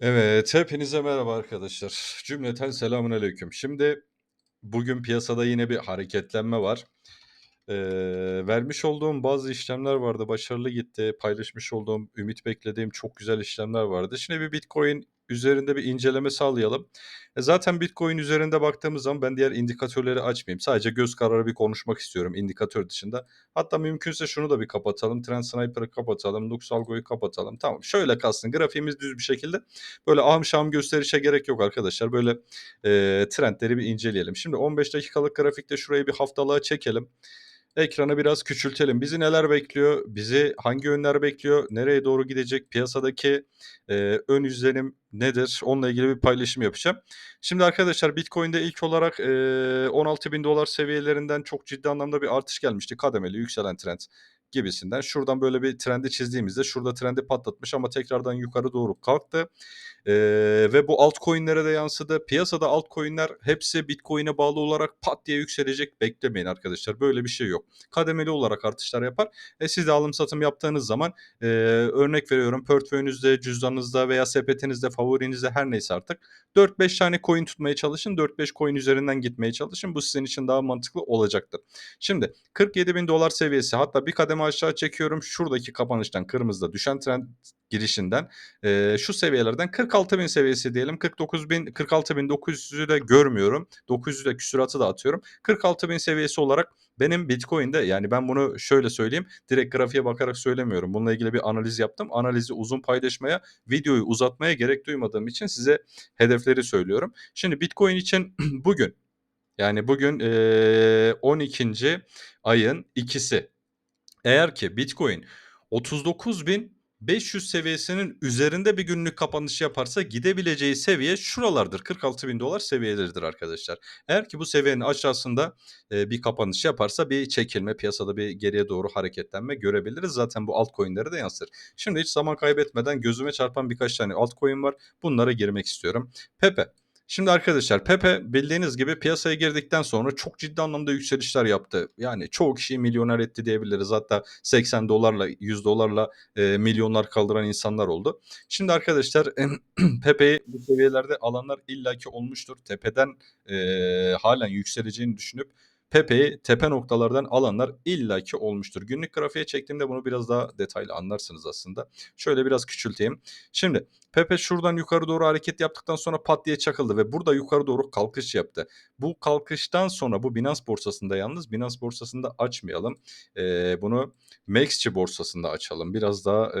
Evet, hepinize merhaba arkadaşlar. Cümleten selamünaleyküm. Şimdi bugün piyasada yine bir hareketlenme var. Eee, vermiş olduğum bazı işlemler vardı, başarılı gitti. Paylaşmış olduğum, ümit beklediğim çok güzel işlemler vardı. Şimdi bir Bitcoin üzerinde bir inceleme sağlayalım. E, zaten Bitcoin üzerinde baktığımız zaman ben diğer indikatörleri açmayayım. Sadece göz kararı bir konuşmak istiyorum indikatör dışında. Hatta mümkünse şunu da bir kapatalım. Trend Sniper'ı kapatalım. Lux Algo'yu kapatalım. Tamam şöyle kalsın. Grafiğimiz düz bir şekilde. Böyle ahım şahım gösterişe gerek yok arkadaşlar. Böyle e, trendleri bir inceleyelim. Şimdi 15 dakikalık grafikte şurayı bir haftalığa çekelim. Ekranı biraz küçültelim. Bizi neler bekliyor? Bizi hangi yönler bekliyor? Nereye doğru gidecek? Piyasadaki e, ön izlenim nedir? Onunla ilgili bir paylaşım yapacağım. Şimdi arkadaşlar Bitcoin'de ilk olarak e, 16 bin dolar seviyelerinden çok ciddi anlamda bir artış gelmişti. Kademeli yükselen trend gibisinden. Şuradan böyle bir trendi çizdiğimizde şurada trendi patlatmış ama tekrardan yukarı doğru kalktı. Ee, ve bu altcoin'lere de yansıdı. Piyasada altcoin'ler hepsi Bitcoin'e bağlı olarak pat diye yükselecek. Beklemeyin arkadaşlar. Böyle bir şey yok. Kademeli olarak artışlar yapar. E, siz de alım satım yaptığınız zaman e, örnek veriyorum portföyünüzde, cüzdanınızda veya sepetinizde, favorinizde her neyse artık 4-5 tane coin tutmaya çalışın. 4-5 coin üzerinden gitmeye çalışın. Bu sizin için daha mantıklı olacaktır. Şimdi 47 bin dolar seviyesi hatta bir kademe aşağı çekiyorum. Şuradaki kapanıştan kırmızıda düşen trend girişinden e, şu seviyelerden 40 46.000 seviyesi diyelim. 49.000 46.900'ü de görmüyorum. 900'ü de küsuratı da atıyorum. 46.000 seviyesi olarak benim Bitcoin'de yani ben bunu şöyle söyleyeyim. Direkt grafiğe bakarak söylemiyorum. Bununla ilgili bir analiz yaptım. Analizi uzun paylaşmaya, videoyu uzatmaya gerek duymadığım için size hedefleri söylüyorum. Şimdi Bitcoin için bugün yani bugün e, 12. ayın ikisi. Eğer ki Bitcoin 39 bin 39.500 seviyesinin üzerinde bir günlük kapanış yaparsa gidebileceği seviye şuralardır. 46 bin dolar seviyeleridir arkadaşlar. Eğer ki bu seviyenin aşağısında bir kapanış yaparsa bir çekilme piyasada bir geriye doğru hareketlenme görebiliriz. Zaten bu altcoin'lere de yansır. Şimdi hiç zaman kaybetmeden gözüme çarpan birkaç tane altcoin var. Bunlara girmek istiyorum. Pepe. Şimdi arkadaşlar Pepe bildiğiniz gibi piyasaya girdikten sonra çok ciddi anlamda yükselişler yaptı. Yani çoğu kişiyi milyoner etti diyebiliriz. Hatta 80 dolarla 100 dolarla e, milyonlar kaldıran insanlar oldu. Şimdi arkadaşlar Pepe'yi bu seviyelerde alanlar illaki olmuştur. Tepeden e, halen yükseleceğini düşünüp Pepe'yi tepe noktalardan alanlar illaki olmuştur. Günlük grafiğe çektiğimde bunu biraz daha detaylı anlarsınız aslında. Şöyle biraz küçülteyim. Şimdi Pepe şuradan yukarı doğru hareket yaptıktan sonra pat diye çakıldı ve burada yukarı doğru kalkış yaptı. Bu kalkıştan sonra bu Binance borsasında yalnız Binance borsasında açmayalım. Ee, bunu Maxçi borsasında açalım. Biraz daha e,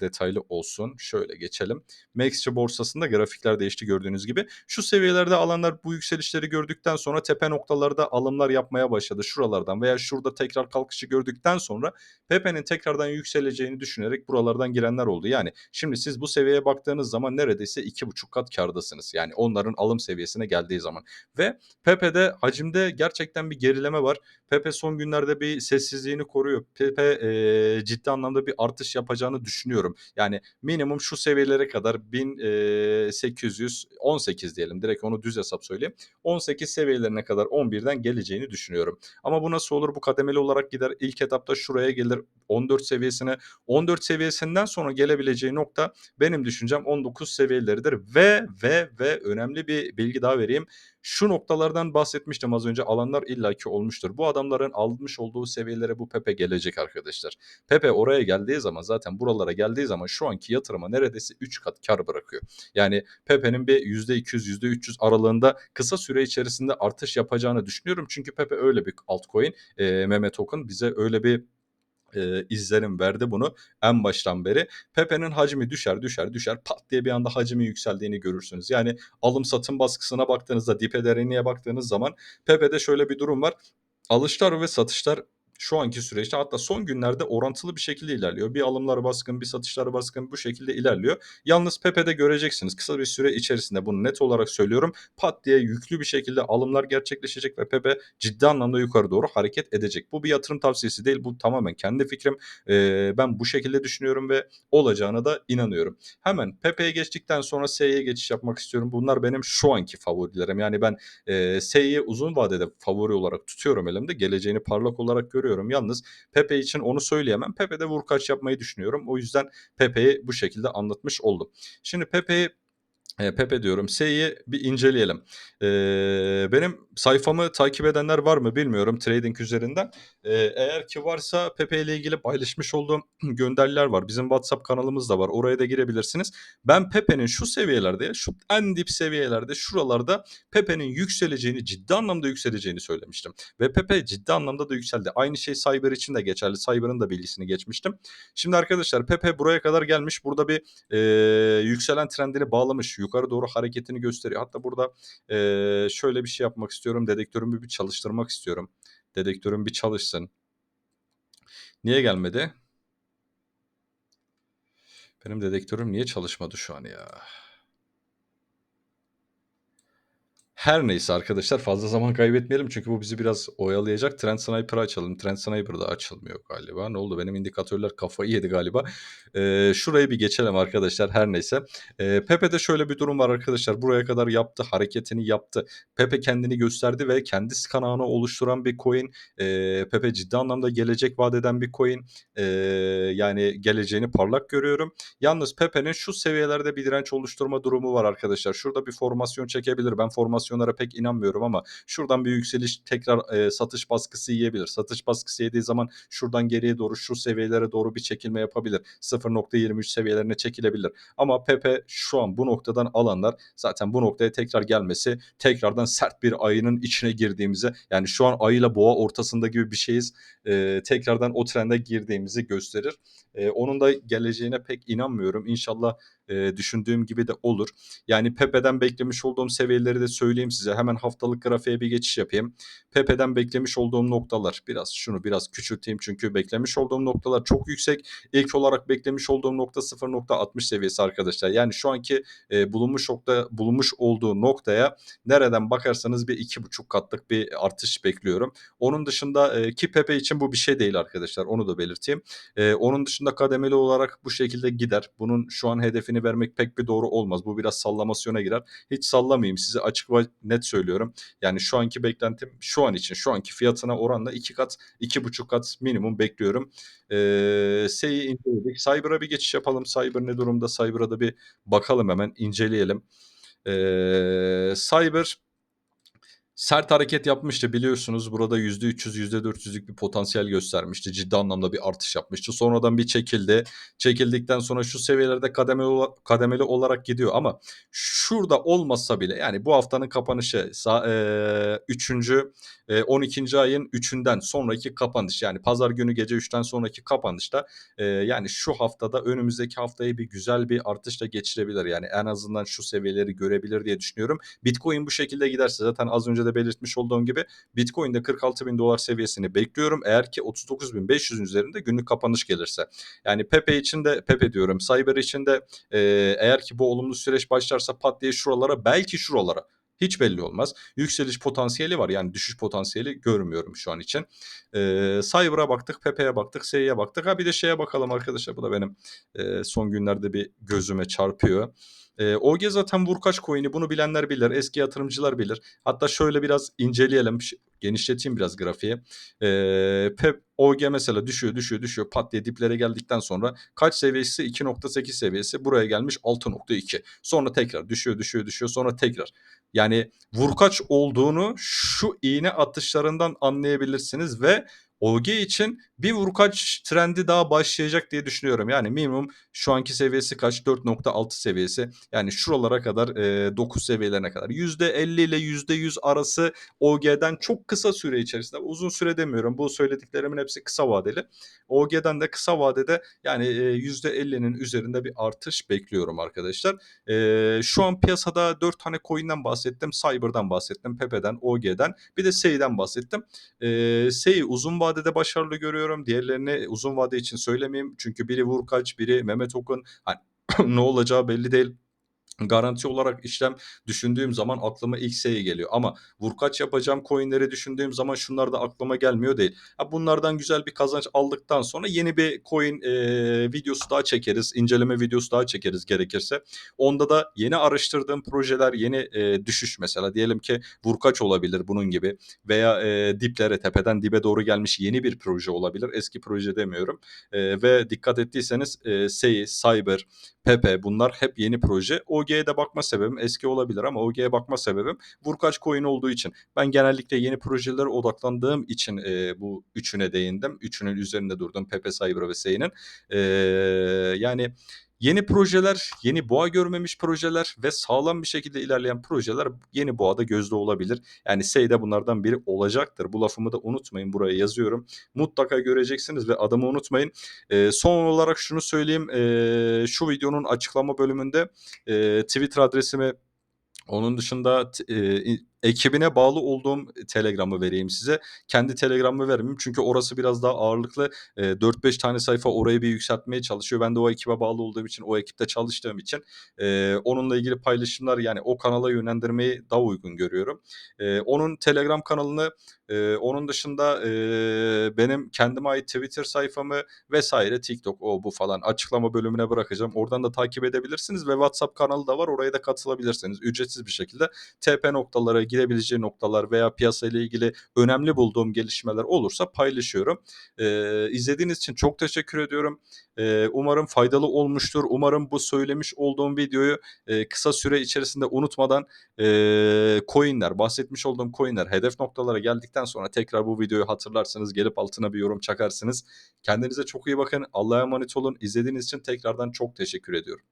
detaylı olsun. Şöyle geçelim. Maxçi borsasında grafikler değişti gördüğünüz gibi. Şu seviyelerde alanlar bu yükselişleri gördükten sonra tepe noktalarda alımlar yapmaya başladı. Şuralardan veya şurada tekrar kalkışı gördükten sonra Pepe'nin tekrardan yükseleceğini düşünerek buralardan girenler oldu. Yani şimdi siz bu seviyeye baktığınız zaman neredeyse iki buçuk kat kardasınız. Yani onların alım seviyesine geldiği zaman. Ve Pepe'de hacimde gerçekten bir gerileme var. Pepe son günlerde bir sessizliğini koruyor. Pepe e, ciddi anlamda bir artış yapacağını düşünüyorum. Yani minimum şu seviyelere kadar 1818 diyelim. Direkt onu düz hesap söyleyeyim. 18 seviyelerine kadar 11'den geleceğini düşünüyorum. Ama bu nasıl olur? Bu kademeli olarak gider. İlk etapta şuraya gelir 14 seviyesine. 14 seviyesinden sonra gelebileceği nokta benim düşüncem 19 seviyeleridir. Ve ve ve önemli bir bilgi daha vereyim. Şu noktalardan bahsetmiştim az önce alanlar illaki olmuştur. Bu adamların almış olduğu seviyelere bu Pepe gelecek arkadaşlar. Pepe oraya geldiği zaman zaten buralara geldiği zaman şu anki yatırıma neredeyse 3 kat kar bırakıyor. Yani Pepe'nin bir %200 %300 aralığında kısa süre içerisinde artış yapacağını düşünüyorum. Çünkü Pepe öyle bir altcoin. E, Mehmet Token bize öyle bir e, izlenim verdi bunu en baştan beri. Pepe'nin hacmi düşer düşer düşer pat diye bir anda hacmi yükseldiğini görürsünüz. Yani alım satım baskısına baktığınızda dipe derinliğe baktığınız zaman Pepe'de şöyle bir durum var. Alışlar ve satışlar şu anki süreçte hatta son günlerde orantılı bir şekilde ilerliyor. Bir alımlar baskın, bir satışlar baskın bu şekilde ilerliyor. Yalnız Pepe'de göreceksiniz kısa bir süre içerisinde bunu net olarak söylüyorum. Pat diye yüklü bir şekilde alımlar gerçekleşecek ve Pepe ciddi anlamda yukarı doğru hareket edecek. Bu bir yatırım tavsiyesi değil. Bu tamamen kendi fikrim. Ee, ben bu şekilde düşünüyorum ve olacağına da inanıyorum. Hemen Pepe'ye geçtikten sonra S'ye geçiş yapmak istiyorum. Bunlar benim şu anki favorilerim. Yani ben e, S'yi uzun vadede favori olarak tutuyorum elimde. Geleceğini parlak olarak görüyorum görüyorum. Yalnız Pepe için onu söyleyemem. Pepe'de vurkaç yapmayı düşünüyorum. O yüzden Pepe'yi bu şekilde anlatmış oldum. Şimdi Pepe'yi Eee, Pepe diyorum. Seyi'yi bir inceleyelim. Eee, benim sayfamı takip edenler var mı bilmiyorum trading üzerinden. Eee, eğer ki varsa Pepe ile ilgili paylaşmış olduğum gönderiler var. Bizim WhatsApp kanalımız da var. Oraya da girebilirsiniz. Ben Pepe'nin şu seviyelerde, şu en dip seviyelerde, şuralarda Pepe'nin yükseleceğini, ciddi anlamda yükseleceğini söylemiştim. Ve Pepe ciddi anlamda da yükseldi. Aynı şey Cyber için de geçerli. Cyber'ın da bilgisini geçmiştim. Şimdi arkadaşlar Pepe buraya kadar gelmiş. Burada bir eee, yükselen trendini bağlamış. Yukarı doğru hareketini gösteriyor. Hatta burada eee, şöyle bir şey yapmak istiyorum. Dedektörümü bir çalıştırmak istiyorum. Dedektörüm bir çalışsın. Niye gelmedi? Benim dedektörüm niye çalışmadı şu an ya? Her neyse arkadaşlar fazla zaman kaybetmeyelim çünkü bu bizi biraz oyalayacak. Trend Sniper'ı açalım. Trend Sniper'da açılmıyor galiba. Ne oldu? Benim indikatörler kafayı yedi galiba. Ee, şurayı bir geçelim arkadaşlar her neyse. Ee, Pepe'de şöyle bir durum var arkadaşlar. Buraya kadar yaptı. Hareketini yaptı. Pepe kendini gösterdi ve kendi kanağını oluşturan bir coin. Ee, Pepe ciddi anlamda gelecek vaat eden bir coin. Ee, yani geleceğini parlak görüyorum. Yalnız Pepe'nin şu seviyelerde bir direnç oluşturma durumu var arkadaşlar. Şurada bir formasyon çekebilir. Ben formasyonlara pek inanmıyorum ama şuradan bir yükseliş tekrar e, satış baskısı yiyebilir. Satış baskısı yediği zaman şuradan geriye doğru şu seviyelere doğru bir çekilme yapabilir. 0.23 seviyelerine çekilebilir. Ama Pepe şu an bu noktadan alanlar zaten bu noktaya tekrar gelmesi tekrardan sert bir ayının içine girdiğimizi yani şu an ayıyla boğa ortasında gibi bir şeyiz. E, tekrardan o trende girdiğimizi gösterir. E, onun da geleceğine pek inanmıyorum. İnşallah e, düşündüğüm gibi de olur. Yani Pepe'den beklemiş olduğum seviyeleri de söyleyeyim size. Hemen haftalık grafiğe bir geçiş yapayım. Pepe'den beklemiş olduğum noktalar biraz şunu biraz küçülteyim çünkü beklemiş olduğum noktalar çok yüksek. İlk olarak beklemiş olduğum nokta 0.60 seviyesi arkadaşlar. Yani şu anki e, bulunmuş nokta bulunmuş olduğu noktaya nereden bakarsanız bir iki buçuk katlık bir artış bekliyorum. Onun dışında e, ki Pepe için bu bir şey değil arkadaşlar. Onu da belirteyim. E, onun dışında kademeli olarak bu şekilde gider. Bunun şu an hedefini vermek pek bir doğru olmaz. Bu biraz sallamasyona girer. Hiç sallamayayım size açık ve net söylüyorum. Yani şu anki beklentim şu an için şu anki fiyatına oranla iki kat iki buçuk kat minimum bekliyorum. Ee, Seyi inceledik. Cyber'a bir geçiş yapalım. Cyber ne durumda? Cyber'a da bir bakalım hemen inceleyelim. Ee, Cyber sert hareket yapmıştı biliyorsunuz. Burada %300, %400'lük bir potansiyel göstermişti. Ciddi anlamda bir artış yapmıştı. Sonradan bir çekildi. Çekildikten sonra şu seviyelerde kademeli, kademeli olarak gidiyor ama şurada olmasa bile yani bu haftanın kapanışı e, 3. E, 12. ayın 3'ünden sonraki kapanış yani pazar günü gece 3'ten sonraki kapanışta yani şu haftada önümüzdeki haftayı bir güzel bir artışla geçirebilir. Yani en azından şu seviyeleri görebilir diye düşünüyorum. Bitcoin bu şekilde giderse zaten az önce de belirtmiş olduğum gibi Bitcoin'de 46 bin dolar seviyesini bekliyorum. Eğer ki 39.500'ün üzerinde günlük kapanış gelirse. Yani Pepe için de Pepe diyorum. Cyber için de e, eğer ki bu olumlu süreç başlarsa pat diye şuralara belki şuralara hiç belli olmaz. Yükseliş potansiyeli var yani düşüş potansiyeli görmüyorum şu an için. Ee, Cyber'a baktık, Pepe'ye baktık, S'ye baktık. Ha bir de şeye bakalım arkadaşlar bu da benim e, son günlerde bir gözüme çarpıyor. E, OG zaten vurkaç coin'i bunu bilenler bilir. Eski yatırımcılar bilir. Hatta şöyle biraz inceleyelim. Genişleteyim biraz grafiği. E, Pep OG mesela düşüyor düşüyor düşüyor pat diye diplere geldikten sonra kaç seviyesi 2.8 seviyesi buraya gelmiş 6.2 sonra tekrar düşüyor düşüyor düşüyor sonra tekrar yani vurkaç olduğunu şu iğne atışlarından anlayabilirsiniz ve OG için bir vurkaç trendi daha başlayacak diye düşünüyorum. Yani minimum şu anki seviyesi kaç? 4.6 seviyesi. Yani şuralara kadar e, 9 seviyelerine kadar. %50 ile %100 arası OG'den çok kısa süre içerisinde uzun süre demiyorum. Bu söylediklerimin hepsi kısa vadeli. OG'den de kısa vadede yani e, %50'nin üzerinde bir artış bekliyorum arkadaşlar. E, şu an piyasada 4 tane coin'den bahsettim. Cyber'dan bahsettim. Pepe'den, OG'den bir de Sei'den bahsettim. E, Sei uzun vadede başarılı görüyorum. Diğerlerini uzun vade için söylemeyeyim. Çünkü biri Vurkaç, biri Mehmet Okun. Hani ne olacağı belli değil. Garanti olarak işlem düşündüğüm zaman aklıma ilk S'ye geliyor. Ama vurkaç yapacağım coinleri düşündüğüm zaman şunlar da aklıma gelmiyor değil. Ha, bunlardan güzel bir kazanç aldıktan sonra yeni bir coin e, videosu daha çekeriz. inceleme videosu daha çekeriz gerekirse. Onda da yeni araştırdığım projeler yeni e, düşüş mesela diyelim ki vurkaç olabilir bunun gibi. Veya e, diplere tepeden dibe doğru gelmiş yeni bir proje olabilir. Eski proje demiyorum. E, ve dikkat ettiyseniz e, Sei, Cyber, Pepe bunlar hep yeni proje. O OG'ye de bakma sebebim eski olabilir ama OG'ye bakma sebebim vurkaç coin olduğu için. Ben genellikle yeni projelere odaklandığım için eee, bu üçüne değindim. Üçünün üzerinde durdum. Pepe, Cyber ve Sei'nin. Eee, yani yeni projeler, yeni boğa görmemiş projeler ve sağlam bir şekilde ilerleyen projeler yeni boğada gözde olabilir. Yani Sei de bunlardan biri olacaktır. Bu lafımı da unutmayın buraya yazıyorum. Mutlaka göreceksiniz ve adımı unutmayın. Eee, son olarak şunu söyleyeyim. Eee, şu videonun açıklama bölümünde eee, Twitter adresimi onun dışında eee, ekibine bağlı olduğum Telegram'ı vereyim size. Kendi Telegram'ımı vermeyeyim çünkü orası biraz daha ağırlıklı. Eee, 4-5 tane sayfa orayı bir yükseltmeye çalışıyor. Ben de o ekibe bağlı olduğum için, o ekipte çalıştığım için eee, onunla ilgili paylaşımlar yani o kanala yönlendirmeyi daha uygun görüyorum. Eee, onun Telegram kanalını, onun dışında benim kendime ait Twitter sayfamı vesaire TikTok o bu falan açıklama bölümüne bırakacağım. Oradan da takip edebilirsiniz ve WhatsApp kanalı da var. Oraya da katılabilirsiniz. Ücretsiz bir şekilde TP noktalara girebileceği noktalar veya piyasayla ilgili önemli bulduğum gelişmeler olursa paylaşıyorum. Ee, izlediğiniz için çok teşekkür ediyorum. Ee, umarım faydalı olmuştur. Umarım bu söylemiş olduğum videoyu e, kısa süre içerisinde unutmadan e, coinler, bahsetmiş olduğum coinler hedef noktalara geldikten sonra tekrar bu videoyu hatırlarsınız. Gelip altına bir yorum çakarsınız. Kendinize çok iyi bakın. Allah'a emanet olun. İzlediğiniz için tekrardan çok teşekkür ediyorum.